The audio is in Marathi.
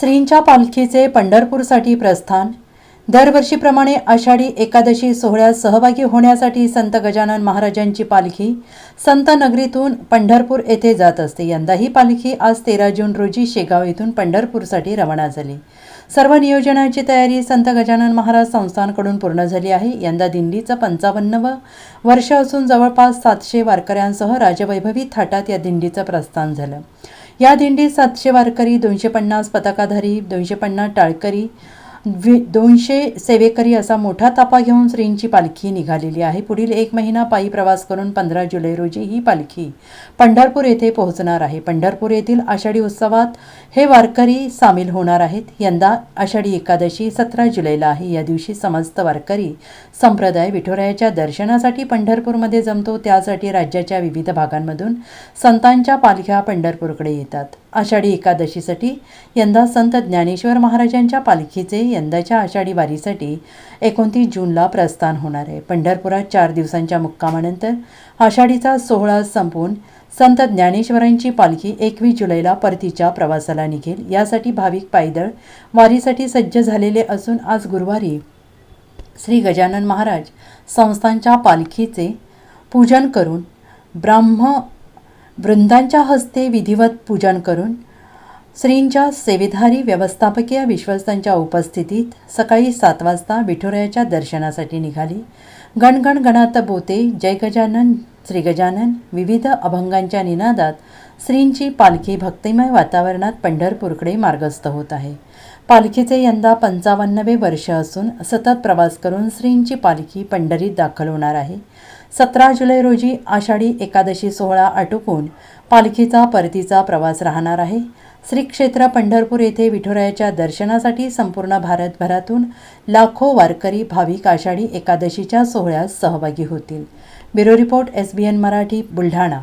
श्रींच्या पालखीचे पंढरपूरसाठी प्रस्थान. दरवर्षीप्रमाणे आषाढी एकादशी सोहळ्यात सहभागी होण्यासाठी संत गजानन महाराजांची पालखी संत नगरीतून पंढरपूर येथे जात असते. यंदा ही पालखी आज तेरा जून रोजी शेगाव येथून पंढरपूरसाठी रवाना झाली. सर्व नियोजनाची तयारी संत गजानन महाराज संस्थानकडून पूर्ण झाली आहे. यंदा दिंडीचं पंचावन्नवं वर्ष असून जवळपास सातशे वारकऱ्यांसह राजवैभवी थाटात या दिंडीचं प्रस्थान झालं. या दिंडीत सातशे वारकरी दोनशे पन्नास पताकाधारी दोनशे पन्नास टाळकरी वि दोनशे सेवेकरी असा मोठा तापा घेऊन श्रींची पालखी निघालेली आहे. पुढील एक महिना पायी प्रवास करून पंधरा जुलै रोजी ही पालखी पंढरपूर येथे पोहोचणार आहे. पंढरपूर येथील आषाढी उत्सवात हे वारकरी सामील होणार आहेत. यंदा आषाढी एकादशी सतरा जुलैला आहे. या दिवशी समस्त वारकरी संप्रदाय विठुरायाच्या दर्शनासाठी पंढरपूरमध्ये जमतो. त्यासाठी राज्याच्या विविध भागांमधून संतांच्या पालख्या पंढरपूरकडे येतात. आषाढी एकादशीसाठी यंदा संत ज्ञानेश्वर महाराजांच्या पालखीचे यंदाच्या आषाढी वारीसाठी एकोणतीस जूनला प्रस्थान होणार आहे. पंढरपुरात चार दिवसांच्या मुक्कामानंतर आषाढीचा सोहळा संपवून संत ज्ञानेश्वरांची पालखी एकवीस जुलैला परतीच्या प्रवासाला निघेल. यासाठी भाविक पायदळ वारीसाठी सज्ज झालेले असून आज गुरुवारी श्री गजानन महाराज संस्थांच्या पालखीचे पूजन करून ब्राह्म वृंदांच्या हस्ते विधिवत पूजन करून श्रींच्या सेवेधारी व्यवस्थापकीय विश्वस्तांच्या उपस्थितीत सकाळी सात वाजता विठुरायाच्या दर्शनासाठी निघाली. गणगण गणात बोते जय गजानन श्री गजानन. विविध अभंगांच्या निनादात श्रींची पालखी भक्तिमय वातावरणात पंढरपूरकडे मार्गस्थ होत आहे. पालखीचे यंदा पंचावन्नवे वर्ष असून सतत प्रवास करून श्रींची पालखी पंढरीत दाखल होणार आहे. सतरा जुलै रोजी आषाढी एकादशी सोहळा आटोपून पालखीचा परतीचा प्रवास राहणार आहे. श्री क्षेत्र पंढरपूर येथे विठुरायाच्या दर्शनासाठी संपूर्ण भारतभरातून लाखो वारकरी भाविक आषाढी एकादशीच्या सोहळ्यात सहभागी होतील. Bureau report S B N Marathi Buldhana.